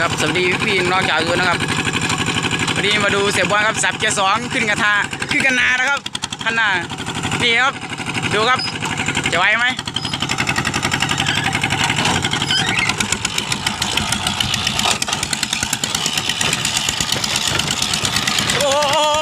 ครับสวัสดีพี่น้องชาวสวนนะครับวันนี้มาดูเสียบวครับสับเกียร์สองขึ้นกระทาขึ้นกันนานะครับขนาดนี่ครับดูครับจะไหวไหมโอ้โห